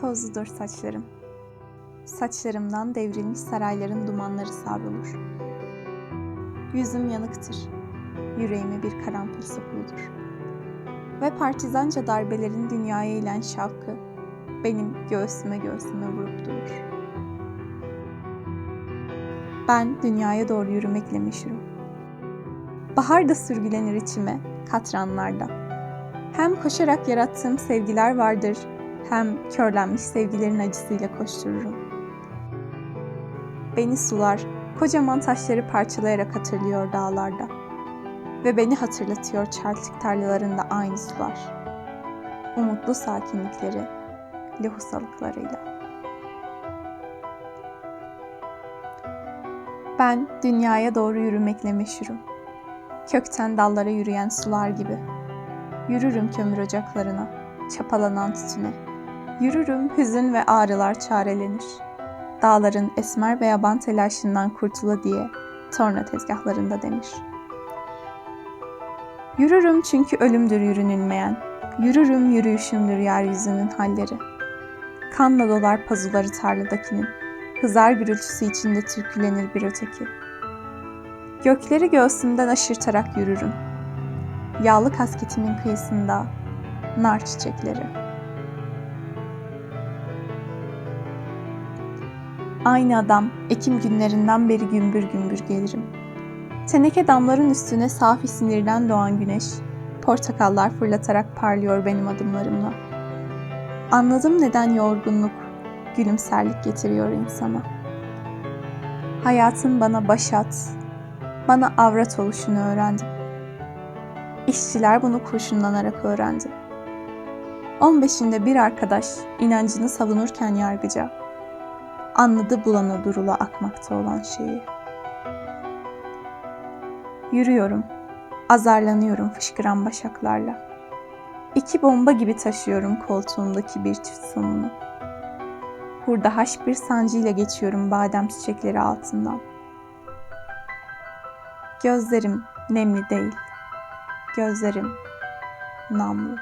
Tozludur saçlarım. Saçlarımdan devrilmiş sarayların dumanları savrulur. Yüzüm yanıktır. Yüreğime bir karanfil sokuludur. Ve partizanca darbelerin dünyaya ilen şavkı benim göğsüme göğsüme vurup durur. Ben dünyaya doğru yürümekle meşhurum. Bahar da sürgülenir içime katranlarda. Hem koşarak yarattığım sevgiler vardır, hem körlenmiş sevgilerin acısıyla koştururum. Beni sular, kocaman taşları parçalayarak hatırlıyor dağlarda. Ve beni hatırlatıyor çeltik tarlalarında aynı sular. Umutlu sakinlikleri, lohusalıklarıyla. Ben dünyaya doğru yürümekle meşhurum. Kökten dallara yürüyen sular gibi. Yürürüm kömür ocaklarına, çapalanan tütüne. Yürürüm hüzün ve ağrılar çarelenir. Dağların esmer ve yaban telaşından kurtula diye torna tezgahlarında demir. Yürürüm çünkü ölümdür yürünülmeyen. Yürürüm yürüyüşümdür yeryüzünün halleri. Kanla dolar pazuları tarladakinin. Hızar gürültüsü içinde türkülenir bir öteki. Gökleri göğsümden aşırtarak yürürüm. Yağlı kasketimin kıyısında nar çiçekleri. Aynı adam Ekim günlerinden beri gümbür gümbür gelirim. Teneke damların üstüne safi sinirden doğan güneş, portakallar fırlatarak parlıyor benim adımlarımla. Anladım neden yorgunluk, gülümserlik getiriyor insana. Hayatın bana başat, bana avrat oluşunu öğrendim. İşçiler bunu kurşunlanarak öğrendi. 15'inde bir arkadaş inancını savunurken yargıca anladı bulana durula akmakta olan şeyi. Yürüyorum, azarlanıyorum fışkıran başaklarla. İki bomba gibi taşıyorum koltuğumdaki bir çift somunu. Hurda haş bir sancıyla geçiyorum badem çiçekleri altından. Gözlerim nemli değil, gözlerim namlu.